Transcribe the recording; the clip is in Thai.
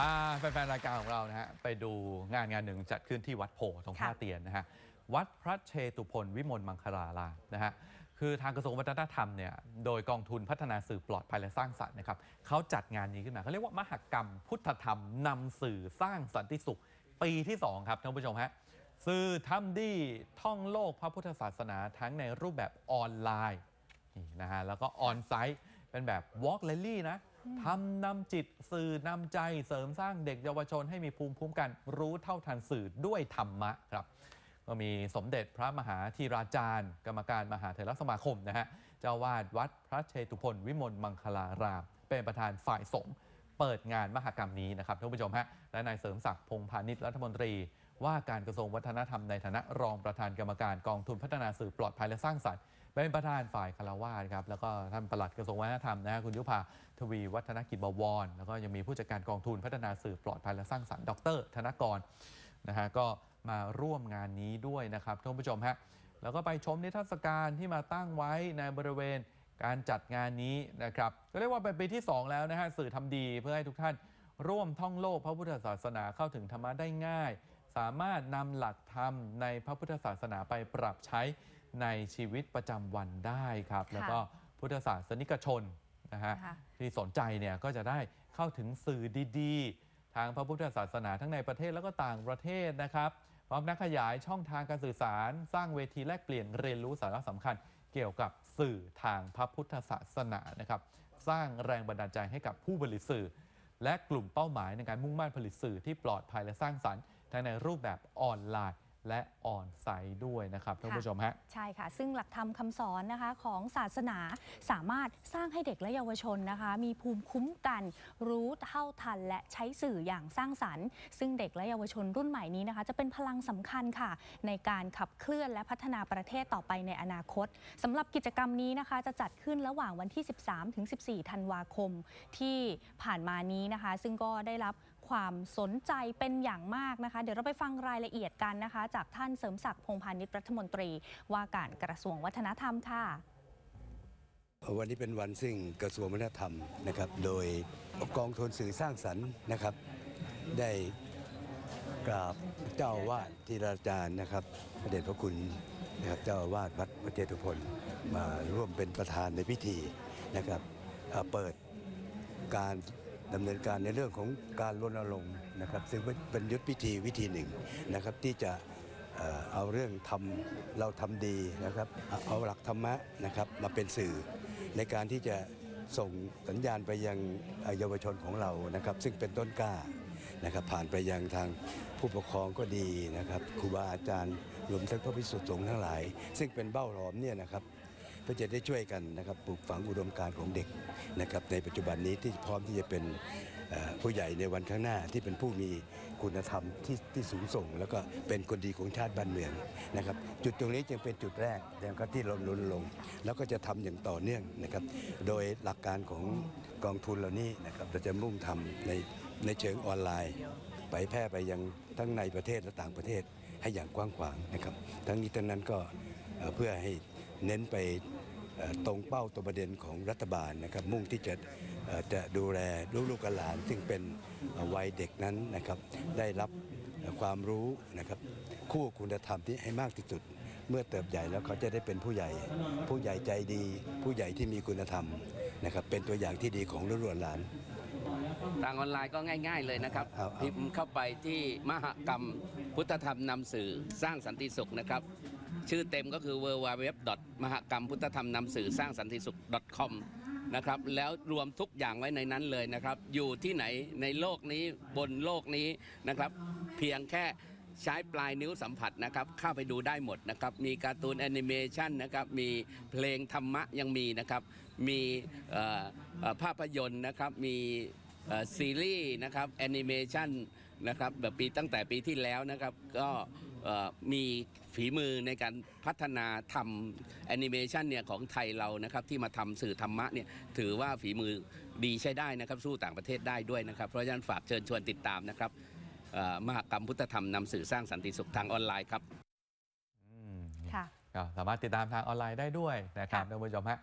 พาแฟนๆรายการของเรานะฮะไปดูงานงานหนึ่งจัดขึ้นที่วัดโพธิ์ตรงท่าเตียนนะฮะวัดพระเชตุพนวิมลมังคลารามนะฮะคือทางกระทรวงวัฒนธรรมเนี่ยโดยกองทุนพัฒนาสื่อปลอดภัยและสร้างสรรค์นะครับเขาจัดงานนี้ขึ้นมาเขาเรียกว่ามหกรรม พุทธธรรมนำสื่อสร้างสันติสุข ปีที่ 2 ครับท่านผู้ชมฮะสื่อทำดีท่องโลกพระพุทธศาสนาทั้งในรูปแบบออนไลน์นี่นะฮะแล้วก็ออนไซต์เป็นแบบ Walk r a l l y นะ ทำนำจิตสื่อนำใจเสริมสร้างเด็กเยาวชนให้มีภูมิคุ้มกัน รู้เท่าทันสื่อด้วยธรรมะครับ ก็มีสมเด็จพระมหาธีราจารย์ กรรมการมหาเถรสมาคมนะฮะเจ้าวาดวัดพระเชตุพนวิมลมังคลาราม เป็นประธานฝ่ายสงฆ์เปิดงานมหกรรมนี้นะครับท่านผู้ชมฮะและนายเสริมศักดิ์พงพาณิชย์รัฐมนตรี ว่าการกระทรวงวัฒนธรรมในฐานะรองประธานกรรมการกองทุนพัฒนาสื่อปลอดภัยและสร้างสรรค์ เป็นประธานฝ่ายคารวาสครับแล้วก็ท่านปลัดกระทรวงวัฒนธรรมนะคุณยุพาทวีวัฒนกิจบวร แล้วก็ยังมีผู้จัดการกองทุนพัฒนาสื่อปลอดภัยและสร้างสรรค์ดร ธนกรนะฮะก็มาร่วมงานนี้ด้วยนะครับท่านผู้ชมฮะแล้วก็ไปชมนิทรรศการที่มาตั้งไว้ในบริเวณการจัดงานนี้นะครับก็เรียกว่าเป็นปีที่ 2 แล้วนะฮะสื่อทำดีเพื่อให้ทุกท่านร่วมท่องโลกพระพุทธศาสนาเข้าถึงธรรมะได้ง่าย สามารถนำหลักธรรมในพระพุทธศาสนาไปปรับใช้ ในชีวิตประจำวันได้ครับ แล้วก็พุทธศาสนิกชนนะฮะค่ะที่สนใจเนี่ยก็จะได้เข้าถึงสื่อดีๆ ทางพระพุทธศาสนาทั้งในประเทศแล้วก็ต่างประเทศนะครับพร้อมนักขยายช่องทางการสื่อสาร สร้างเวทีแลกเปลี่ยนเรียนรู้สาระสำคัญ เกี่ยวกับสื่อทางพระพุทธศาสนานะครับสร้างแรงบันดาลใจให้กับผู้ผลิตสื่อ และกลุ่มเป้าหมายในการมุ่งมั่นผลิตสื่อที่ปลอดภัยและสร้างสรรค์ทั้งในรูปแบบออนไลน์ และออนไซต์ด้วยนะครับท่านผู้ชมฮะใช่ค่ะ ซึ่งหลักธรรมคำสอนนะคะของศาสนาสามารถสร้างให้เด็กและเยาวชนนะคะ มีภูมิคุ้มกัน รู้เท่าทัน และใช้สื่ออย่างสร้างสรรค์ ซึ่งเด็กและเยาวชนรุ่นใหม่นี้นะคะ จะเป็นพลังสำคัญค่ะ ในการขับเคลื่อนและพัฒนาประเทศต่อไปในอนาคตสำหรับกิจกรรมนี้นะคะ จะจัดขึ้นระหว่างวันที่ 13ถึง14 ธันวาคม ที่ผ่านมานี้นะคะ ซึ่งก็ได้รับ ความสนใจเป็นอย่างมากนะคะ เดี๋ยวเราไปฟังรายละเอียดกันนะคะ จากท่านเสริมศักดิ์พงพาณิชย์รัฐมนตรี ว่าการกระทรวงวัฒนธรรมค่ะ วันนี้เป็นวันซึ่งกระทรวงวัฒนธรรมนะครับ โดยกองทุนสื่อสร้างสรรค์นะครับ ได้กราบเจ้าวาดทีราจารย์นะครับพระเดชพระคุณนะครับเจ้าวาสวัดพระเจตุพนมาร่วมเป็นประธานในพิธีนะครับเปิดการ ดำเนินการในเรื่องของการรณรงค์นะครับ ซึ่งเป็นยุทธพิธีวิธีหนึ่งนะครับที่จะเอาเรื่องทำเราทำดีนะครับ เอาหลักธรรมะนะครับมาเป็นสื่อในการที่จะส่งสัญญาณไปยังเยาวชนของเรานะครับ ซึ่งเป็นต้นกล้านะครับ ผ่านไปยังทางผู้ปกครองก็ดีนะครับครูบาอาจารย์รวมทั้งพระภิกษุสงฆ์ทั้งหลาย ซึ่งเป็นเบ้าหลอมเนี่ยนะครับ เพื่อจะได้ช่วยกันนะครับปลูกฝังอุดมการณ์ของเด็กนะครับในปัจจุบันนี้ที่พร้อมที่จะเป็นผู้ใหญ่ในวันข้างหน้าที่เป็นผู้มีคุณธรรมที่ที่สูงส่ง แล้วก็เป็นคนดีของชาติบ้านเมืองนะครับ จุดตรงนี้จึงเป็นจุดแรกนะครับที่เราลนลง แล้วก็จะทำอย่างต่อเนื่องนะครับ โดยหลักการของกองทุนเหล่านี้นะครับเราจะมุ่งทำในในเชิงออนไลน์ ไปแพร่ไปยังทั้งในประเทศและต่างประเทศให้อย่างกว้างขวางนะครับ ทั้งนี้ทั้งนั้นก็เอ่อเพื่อให้ เน้นไปเอ่อตรงเป้าตัวประเด็นของรัฐบาลนะครับ มุ่งที่จะเอ่อจะดูแลลูกๆหลาน ซึ่งเป็นเอ่อวัยเด็กนั้นนะครับ ได้รับเอ่อความรู้นะครับ คู่คุณธรรมที่ให้มากที่สุด เมื่อเติบใหญ่แล้วเขาจะได้เป็นผู้ใหญ่ ผู้ใหญ่ใจดี ผู้ใหญ่ที่มีคุณธรรมนะครับ เป็นตัวอย่างที่ดีของลูกๆหลานทางออนไลน์ก็ง่าย ๆเลยนะครับเอาเอาพิมพ์เข้าไปที่มหกรรม พุทธธรรมนำสื่อสร้างสันติสุขนะครับ ชื่อเต็มก็คือ w w w มหกรรมพุทธธรรมนำสื่อสร้างสันติสุข .com นะครับแล้วรวมทุกอย่างไว้ในนั้นเลยนะครับ อยู่ที่ไหนในโลกนี้บนโลกนี้นะครับ เพียงแค่ใช้ปลายนิ้วสัมผัสนะครับ เข้าไปดูได้หมดนะครับ มีการ์ตูนแอนิเมชันนะครับ มีเพลงธรรมะยังมีนะครับ มีภาพยนตร์นะครับ มีซีรีส์นะครับแอนิเมชันนะครับแบบปีตั้งแต่ปีที่แล้วนะครับก็ มีฝีมือในการพัฒนาทำแอนิเมชันเนี่ยของไทยเรานะครับที่มาทำสื่อธรรมะเนี่ยถือว่าฝีมือดีใช้ได้นะครับสู้ต่างประเทศได้ด้วยนะครับ เพราะฉะนั้นฝากเชิญชวนติดตามนะครับเอ่อมหกรรมพุทธธรรมนำสื่อสร้างสันติสุขทางออนไลน์ครับอืมค่ะ ก็สามารถติดตามทางออนไลน์ได้ด้วยนะครับค่ะท่านผู้ชมฮะ